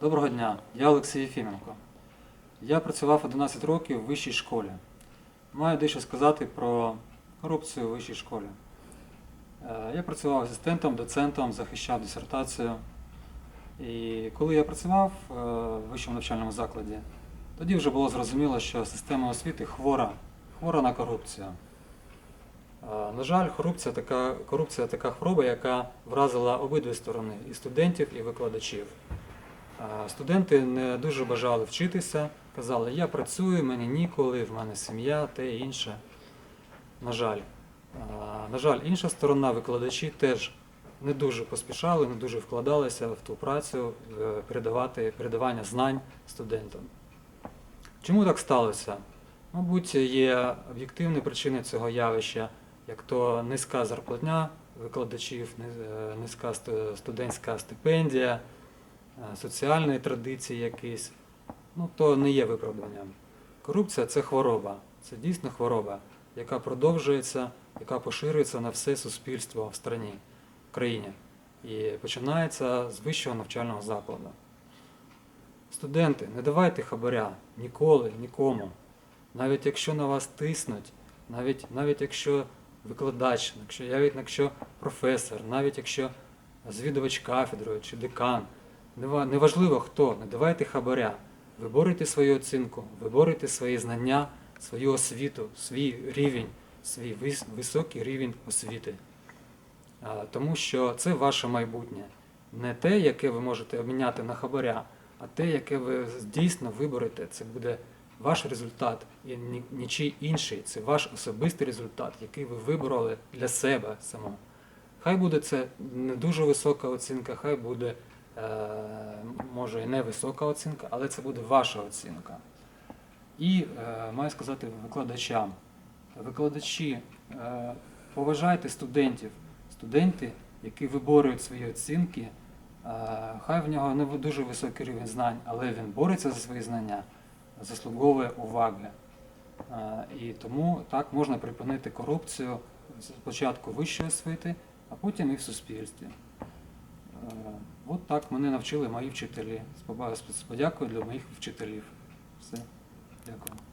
Доброго дня, я Олексій Єфіменко. Я працював 11 років в вищій школі. Маю дещо сказати про корупцію у вищій школі. Е, Я працював асистентом, доцентом, захищав дисертацію. І коли я працював е, в вищому навчальному закладі, тоді вже було зрозуміло, що система освіти хвора, хвора на корупцію. Е, На жаль, корупція така, корупція така хвороба, яка вразила обидві сторони і студентів, і викладачів. Студенти не дуже бажали вчитися, казали, я працюю, мені ніколи, в мене сім'я, те інше. На жаль. На жаль, інша сторона, викладачі теж не дуже поспішали, не дуже вкладалися в ту працю, передавати, передавання знань студентам. Чому так сталося? Мабуть, є об'єктивні причини цього явища, як то низька зарплатня викладачів, е, низька студентська стипендія, е, соціальні традиції якісь. Ну, то не є виправданням. Корупція це хвороба, це дійсно хвороба, яка продовжується, яка поширюється на все суспільство в страні, в країні. І починається з вищого навчального закладу. Студенти, не давайте хабаря ніколи, нікому. Навіть якщо на вас тиснуть, навіть, навіть якщо викладач, навіть якщо професор, навіть якщо звідувач кафедрою чи декан, неважливо хто, не давайте хабаря. Виборюйте свою оцінку, виборюйте свої знання, свою освіту, свій рівень, свій вис- високий рівень освіти. Тому що це ваше майбутнє. Не те, яке ви можете обміняти на хабаря, а те, яке ви дійсно виберете. Це буде ваш результат і ні- нічий інший. Це ваш особистий результат, який ви вибрали для себе самого. Хай буде це не дуже висока оцінка, хай буде, може, і не висока оцінка, але це буде ваша оцінка. І е, маю сказати викладачам. Викладачі, е, поважайте студентів. Студенти, які виборюють свої оцінки, е, хай в нього не дуже високий рівень знань, але він бореться за свої знання, заслуговує уваги. Е, І тому так можна припинити корупцію спочатку вищої освіти, а потім і в суспільстві. Е, От так мене навчили мої вчителі. З подякою для моїх вчителів. Все. Дякую.